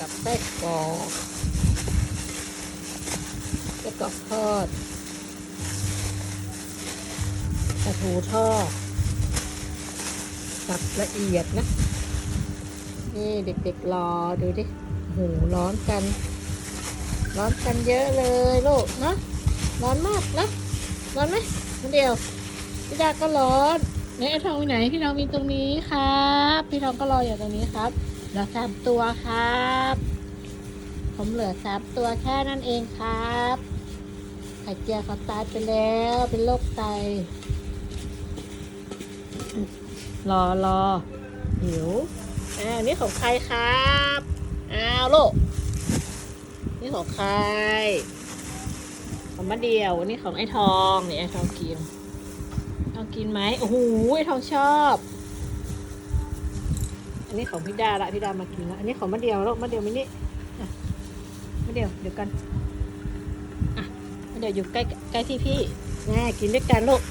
กับไส้กรอกไส้กรอกทอดปลาทูทอดสับละเอียดนะ นี่เด็กๆรอดูดิโหร้อนกัน ร้อนกันเยอะเลยลูกนะร้อนมากนะร้อนไหมคนเดียวพี่ดาก็ร้อนไหนไอ้ทองอยู่ไหนพี่ทองมีตรงนี้ครับ พี่ทองก็รออยู่ตรงนี้ครับ ลือสามตัวครับ ผมเหลือสามตัวแค่นั้นเองครับไข่เจียวเขาตายไปแล้วเป็นโรคไต รอรอหิวอ่านี่ของใครครับอ้าวลูกนี่ของใครของมะเดียวอันนี้ของไอ้ทองนี่ไอ้ทองกินทองกินไหมโอ้โหไอ้ทองชอบ อันนี้ของพี่ดาละพี่ดามากินล้วอันนี้ของมะเดียวลูกมะเดียวมินี่อะมะเดียวเดี๋ยวกันอะมะเดียวอยู่ใกล้ใกล้ที่พี่แน่กินด้วยกันลูก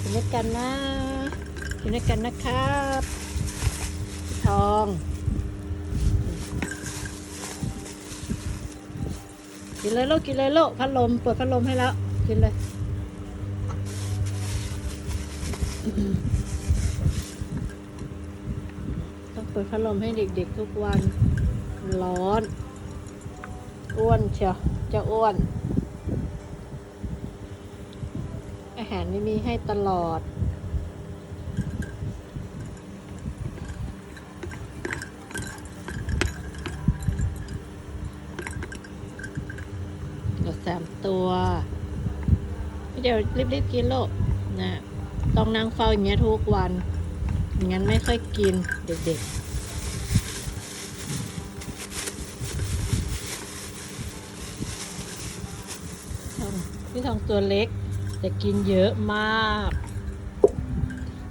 กินด้วยกันนะกินด้วยกันนะครับทองกินเลยลูกกินเลยลูกพัดลมเปิดพัดลมให้แล้วกินเลย ต้องเปิดพัดลมให้เด็กๆทุกวัน ร้อน อ้วนเชียวจะอ้วน อาหารไม่มีให้ตลอดลือสามตัว เดี๋ยวรีบๆกินโลกนะ ต้องนั่งเฝ้าอย่างเงี้ยทุกวันไม่งั้นไม่ค่อยกินเด็กๆพี่ทองตัวเล็กแต่กินเยอะมาก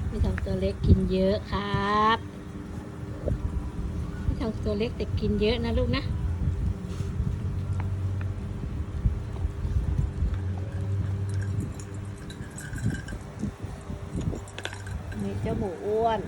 พี่ทองตัวเล็กกินเยอะครับ พี่ทองตัวเล็กแต่กินเยอะนะลูกนะ เจ้าหมูอ้วน